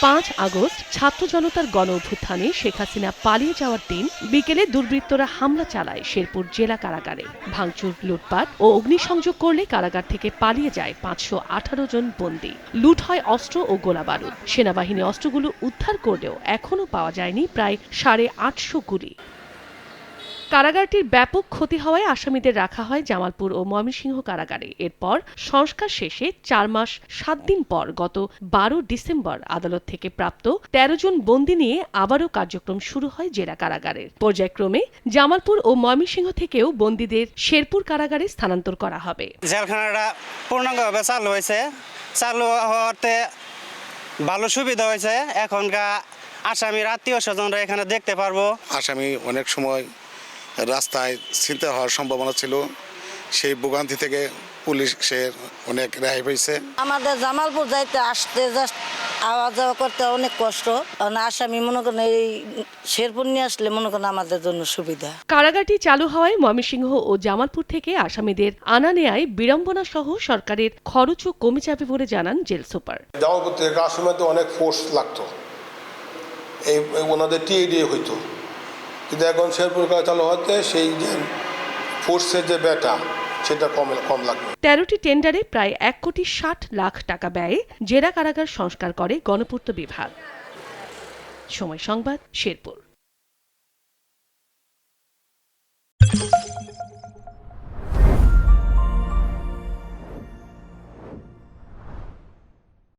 পাঁচ আগস্ট ছাত্র জনতার গণ অভ্যুত্থানে শেখ হাসিনা পালিয়ে যাওয়ার দিন বিকেলে দুর্বৃত্তরা হামলা চালায় শেরপুর জেলা কারাগারে। ভাঙচুর, লুটপাট ও অগ্নিসংযোগ করলে কারাগার থেকে পালিয়ে যায় পাঁচশো আঠারো জন বন্দী। লুট হয় অস্ত্র ও গোলাবারুদ সেনাবাহিনী অস্ত্রগুলো উদ্ধার করলেও এখনও পাওয়া যায়নি প্রায় সাড়ে আটশো গুলি। কারাগারটির ব্যাপক ক্ষতি হওয়ায় আসামিদের রাখা হয় জামালপুর ও ময়মনসিংহ কারাগারে। এরপর সংস্কার শেষে চার মাস সাত দিন পর গত বারো ডিসেম্বর আদালত থেকে প্রাপ্ত তেরো জন বন্দি নিয়ে আবারও কার্যক্রম শুরু হয় জেলা কারাগারের পর্যায়ক্রমে জামালপুর ও ময়মনসিংহ থেকেও বন্দীদের শেরপুর কারাগারে স্থানান্তর করা হবে। জেলখানাটা পূর্ণাঙ্গভাবে চালু হয়েছে। চালু হওয়াতে ভালো সুবিধা হয়েছে। এখনকার আসামির আত্মীয় স্বজনরা এখানে দেখতে পারব। আসামি অনেক সময় রাস্তায় ছিনতে হওয়ার সম্ভাবনা ছিল। সেই ভোগান্তি থেকে পুলিশের অনেক রেহাই পেয়েছে। আমাদের জামালপুর যাইতে আসতে জাস্ট আওয়া যাওয়া করতে অনেক কষ্ট। কারণ আসামি মনে করেন এই শেরপুর নিয়ে আসলে মনে করেন আমাদের জন্য সুবিধা। কারাগারটি চালু হওয়ায় ময়মনসিংহ ও জামালপুর থেকে আসামিদের আনা নেয়ায় বিড়ম্বনা সহ সরকারের খরচও কমে যাবে বলে জানান জেল সুপার। জামালপুর থেকে কাশ্মীরতে অনেক ফোর্স লাগতো। এই এই ওনাদের টিএডি হইতো। কিন্তু এখন শেরপুর কলেজ চালু হতে সেই যে ফোর্সের যে বেটা সেটা কম কম লাগবে। তেরোটি টেন্ডারে প্রায় এক কোটি ষাট লাখ টাকা ব্যয়ে জেরা কারাগার সংস্কার করে গণপূর্ত বিভাগ। সময় সংবাদ, শেরপুর।